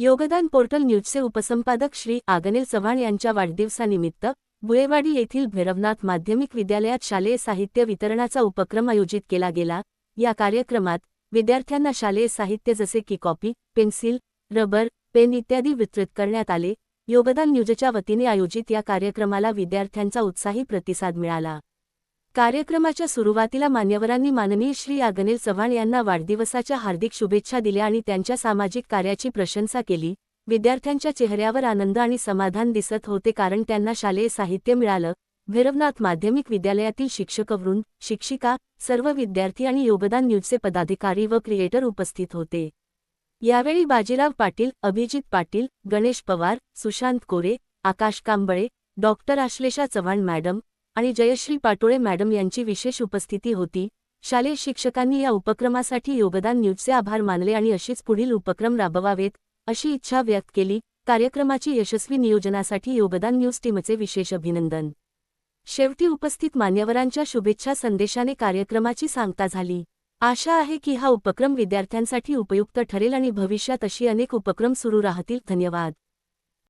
योगदान पोर्टल न्यूजचे उपसंपादक श्री आगनेल चव्हाण यांच्या वाढदिवसानिमित्त बुळेवाडी येथील भैरवनाथ माध्यमिक विद्यालयात शालेय साहित्य वितरणाचा उपक्रम आयोजित केला गेला. या कार्यक्रमात विद्यार्थ्यांना शालेय साहित्य जसे की कॉपी पेन्सिल रबर पेन इत्यादी वितरित करण्यात आले. योगदान न्यूजच्या वतीने आयोजित या कार्यक्रमाला विद्यार्थ्यांचा उत्साही प्रतिसाद मिळाला. कार्यक्रमाच्या सुरुवातीला मान्यवरांनी माननीय श्री आगनेल चव्हाण यांना वाढदिवसाच्या हार्दिक शुभेच्छा दिल्या आणि त्यांच्या सामाजिक कार्याची प्रशंसा केली. विद्यार्थ्यांच्या चेहऱ्यावर आनंद आणि समाधान दिसत होते कारण त्यांना शालेय साहित्य मिळालं. भैरवनाथ माध्यमिक विद्यालयातील शिक्षकवृंद शिक्षिका सर्व विद्यार्थी आणि योगदान न्यूजचे पदाधिकारी व क्रिएटर उपस्थित होते. यावेळी बाजीराव पाटील अभिजित पाटील गणेश पवार सुशांत कोरे आकाश कांबळे डॉक्टर आश्लेषा चव्हाण मॅडम आणि जयश्री पाटोळे मॅडम यांची विशेष उपस्थिती होती. शालेय शिक्षकांनी या उपक्रमासाठी योगदान न्यूजचे आभार मानले आणि अशीच पुढील उपक्रम राबवावेत अशी इच्छा व्यक्त केली. कार्यक्रमाची यशस्वी नियोजनासाठी योगदान न्यूज टीमचे विशेष अभिनंदन. शेवटी उपस्थित मान्यवरांच्या शुभेच्छा संदेशाने कार्यक्रमाची सांगता झाली. आशा आहे की हा उपक्रम विद्यार्थ्यांसाठी उपयुक्त ठरेल आणि भविष्यात अशी अनेक उपक्रम सुरू राहतील. धन्यवाद.